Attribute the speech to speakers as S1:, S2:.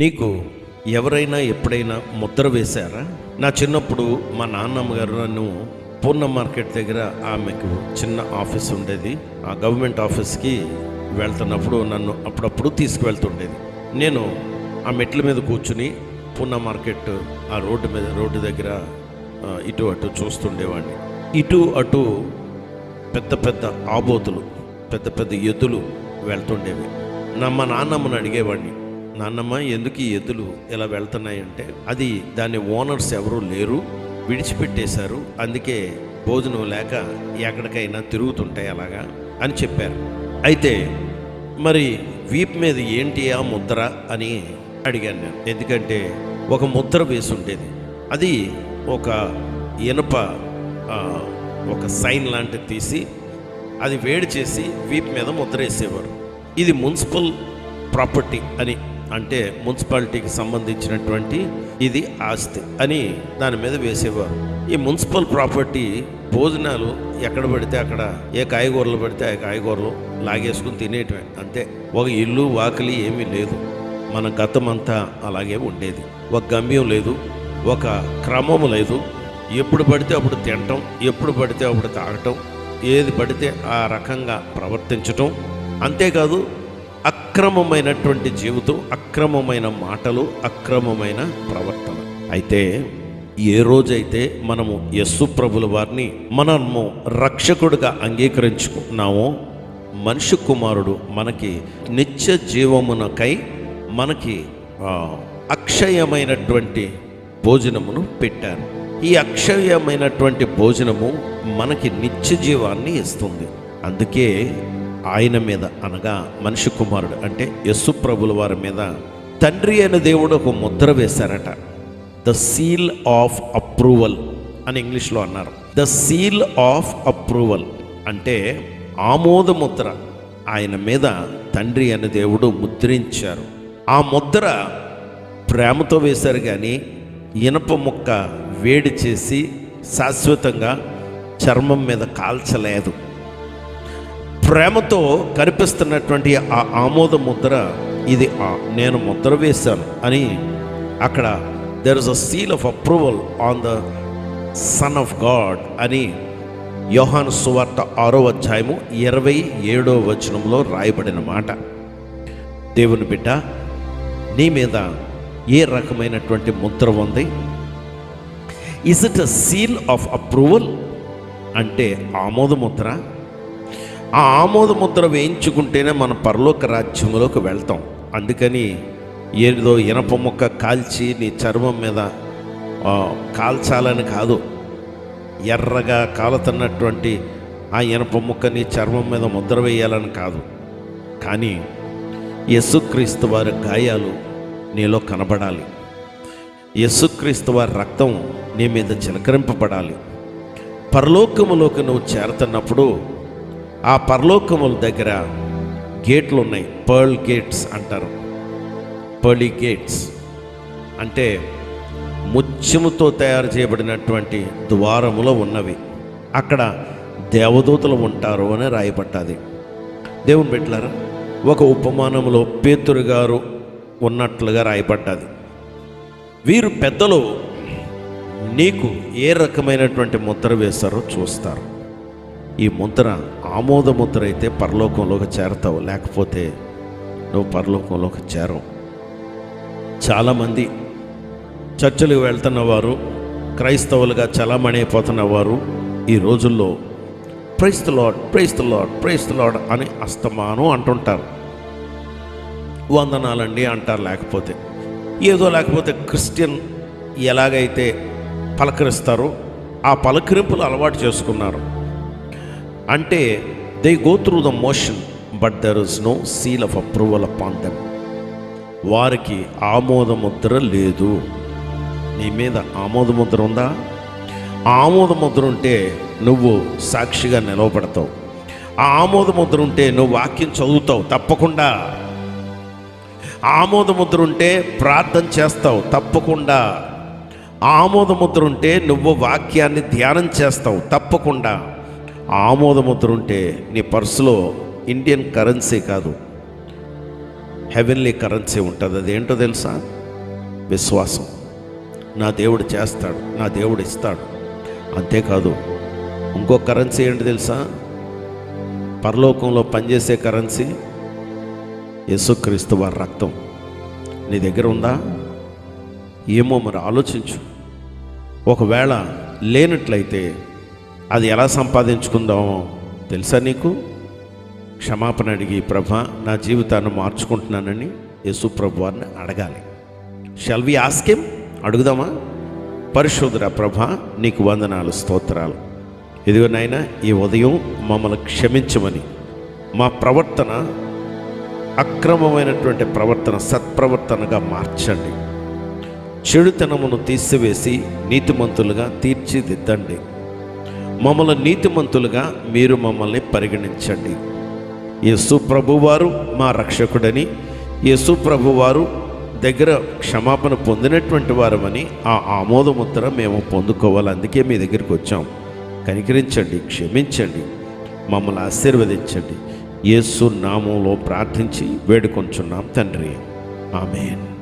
S1: నీకు ఎవరైనా ఎప్పుడైనా ముద్ర వేశారా? నా చిన్నప్పుడు మా నాన్నమ్మ గారు నన్ను పూర్ణ మార్కెట్ దగ్గర ఆమెకు చిన్న ఆఫీస్ ఉండేది. ఆ గవర్నమెంట్ ఆఫీస్కి వెళ్తున్నప్పుడు నన్ను అప్పుడప్పుడు తీసుకువెళ్తుండేది. నేను ఆ మెట్ల మీద కూర్చుని పూర్ణ మార్కెట్ ఆ రోడ్డు మీద రోడ్డు దగ్గర ఇటు అటు చూస్తుండేవాడిని. ఇటు అటు పెద్ద పెద్ద ఆబోతులు పెద్ద పెద్ద ఎద్దులు వెళ్తుండేవి. నా మా నాన్నమ్మని అడిగేవాడిని నాన్నమ్మ ఎందుకు ఈ ఎద్దులు ఇలా వెళ్తున్నాయంటే అది దాని ఓనర్స్ ఎవరూ లేరు విడిచిపెట్టేశారు అందుకే భోజనం లేక ఎక్కడికైనా తిరుగుతుంటాయి అలాగా అని చెప్పారు. అయితే మరి వీప్ మీద ఏంటి ఆ ముద్ర అని అడిగాను నేను. ఎందుకంటే ఒక ముద్ర వేసి ఉండేది అది ఒక ఇనప ఒక సైన్ లాంటిది తీసి అది వేడి చేసి వీప్ మీద ముద్ర వేసేవారు. ఇది మున్సిపల్ ప్రాపర్టీ అని అంటే మున్సిపాలిటీకి సంబంధించినటువంటి ఇది ఆస్తి అని దాని మీద వేసేవారు. ఈ మున్సిపల్ ప్రాపర్టీ భోజనాలు ఎక్కడ పడితే అక్కడ ఏ కాయగూరలు పడితే ఆ కాయగూరలు లాగేసుకుని తినేటమే అంతే. ఒక ఇల్లు వాకిలి ఏమీ లేదు. మన గతం అంతా అలాగే ఉండేది. ఒక గమ్యం లేదు ఒక క్రమం లేదు. ఎప్పుడు పడితే అప్పుడు తినటం ఎప్పుడు పడితే అప్పుడు తాగటం ఏది పడితే ఆ రకంగా ప్రవర్తించటం. అంతేకాదు అక్రమమైనటువంటి జీవితం అక్రమమైన మాటలు అక్రమమైన ప్రవర్తన. అయితే ఏ రోజైతే మనము యస్సు ప్రభుల వారిని మనము రక్షకుడిగా అంగీకరించుకున్నామో మనిషి కుమారుడు మనకి నిత్య జీవమునకై మనకి అక్షయమైనటువంటి భోజనమును పెట్టారు. ఈ అక్షయమైనటువంటి భోజనము మనకి నిత్య జీవాన్ని ఇస్తుంది. అందుకే ఆయన మీద అనగా మనిషి కుమారుడు అంటే యస్సు ప్రభుల వారి మీద తండ్రి అయిన దేవుడు ఒక ముద్ర వేశారట. ద సీల్ ఆఫ్ అప్రూవల్ అని ఇంగ్లీష్లో అన్నారు. ద సీల్ ఆఫ్ అప్రూవల్ అంటే ఆమోద ముద్ర. ఆయన మీద తండ్రి అనే దేవుడు ముద్రించారు. ఆ ముద్ర ప్రేమతో వేశారు కానీ ఇనప ముక్క వేడి చేసి శాశ్వతంగా చర్మం మీద కాల్చలేదు. ప్రేమతో కనిపిస్తున్నటువంటి ఆ ఆమోద ముద్ర ఇది నేను ముద్ర వేశాను అని అక్కడ there is a seal of approval on the son of God అని యోహాను సువార్త ఆరో అధ్యాయము ఇరవై ఏడో వచనంలో రాయబడిన మాట. దేవుని బిడ్డ నీ మీద ఏ రకమైనటువంటి ముద్ర ఉంది? Is it a seal of approval అంటే ఆమోద ముద్ర? ఆ ఆమోద ముద్ర వేయించుకుంటేనే మన పరలోక రాజ్యంలోకి వెళ్తాం. అందుకని ఏదో ఇనప ముక్క కాల్చి నీ చర్మం మీద కాల్చాలని కాదు. ఎర్రగా కాలుతున్నటువంటి ఆ ఇనప ముక్క నీ చర్మం మీద ముద్ర వేయాలని కాదు. కానీ యస్సుక్రీస్తు వారి గాయాలు నీలో కనబడాలి. యస్సుక్రీస్తు వారి రక్తం నీ మీద చిలకరింపబడాలి. పరలోకములోకి నువ్వు చేరుతున్నప్పుడు ఆ పరలోకముల దగ్గర గేట్లు ఉన్నాయి పర్ల్ గేట్స్ అంటారు. పర్లీ గేట్స్ అంటే ముత్యముతో తయారు చేయబడినటువంటి ద్వారములో ఉన్నవి. అక్కడ దేవదూతలు ఉంటారు అని రాయబడ్డది. దేవుని పెట్టారా ఒక ఉపమానంలో పేతురు గారు ఉన్నట్లుగా రాయబడ్డది. వీరు పెద్దలు నీకు ఏ రకమైనటువంటి ముద్ర వేస్తారో చూస్తారు. ఈ ముద్ర ఆమోదముద్ర అయితే పరలోకంలోకి చేరతావు లేకపోతే నువ్వు పరలోకంలోకి చేరవు. చాలామంది చర్చలకు వెళ్తున్న వారు క్రైస్తవులుగా చలామణి వారు ఈ రోజుల్లో praise the Lord praise the Lord praise the Lord అని అస్తమానం అంటుంటారు. వందనాలండి అంటారు లేకపోతే ఏదో లేకపోతే క్రిస్టియన్ ఎలాగైతే పలకరిస్తారో ఆ పలకరింపులు అలవాటు చేసుకున్నారు. అంటే they go through the motion but there is no seal of approval upon them వారికి ఆమోదముద్ర లేదు. నీ మీద ఆమోదముద్ర ఉందా? ఆమోదముద్ర ఉంటే నువ్వు సాక్షిగా నిలవబడతావు. ఆ ఆమోదముద్ర ఉంటే నువ్వు వాక్యం చదువుతావు తప్పకుండా. ఆమోదముద్ర ఉంటే ప్రార్థన చేస్తావు తప్పకుండా. ఆమోదముద్ర ఉంటే నువ్వు వాక్యాన్ని ధ్యానం చేస్తావు తప్పకుండా. ఆమోద ముద్ర ఉంటే నీ పర్సులో ఇండియన్ కరెన్సీ కాదు హెవెన్లీ కరెన్సీ ఉంటుంది. ఏంటో తెలుసా? విశ్వాసం. నా దేవుడు చేస్తాడు నా దేవుడు ఇస్తాడు. అంతేకాదు ఇంకో కరెన్సీ ఏంటి తెలుసా? పరలోకంలో పనిచేసే కరెన్సీ యేసుక్రీస్తు వారి రక్తం. నీ దగ్గర ఉందా? ఏమో మరి ఆలోచించు. ఒకవేళ లేనట్లయితే అది ఎలా సంపాదించుకుందామో తెలుసా నీకు? క్షమాపణ అడిగి ప్రభా నా జీవితాన్ని మార్చుకుంటున్నానని యేసు ప్రభు వారిని అడగాలి షెల్ వి ఆస్కిమ్ అడుగుదామా? పరిశోధన ప్రభ నీకు వందనాలు స్తోత్రాలు. ఇదిగో నాయన ఈ ఉదయం మమ్మల్ని క్షమించమని మా ప్రవర్తన అక్రమమైనటువంటి ప్రవర్తన సత్ప్రవర్తనగా మార్చండి. చెడుతనమును తీసివేసి నీతిమంతులుగా తీర్చిదిద్దండి. మమ్మల్ని నీతిమంతులుగా మీరు మమ్మల్ని పరిగణించండి. యేసు ప్రభువారు మా రక్షకుడని యేసు ప్రభువారు దగ్గర క్షమాపణ పొందినటువంటి వారమని ఆ ఆమోదముద్ర మేము పొందుకోవాలి. అందుకే మీ దగ్గరికి వచ్చాం. కనికరించండి క్షమించండి మమ్మల్ని ఆశీర్వదించండి. యేసు నామంలో ప్రార్థించి వేడుకొంచున్నాం తండ్రి. ఆమెన్.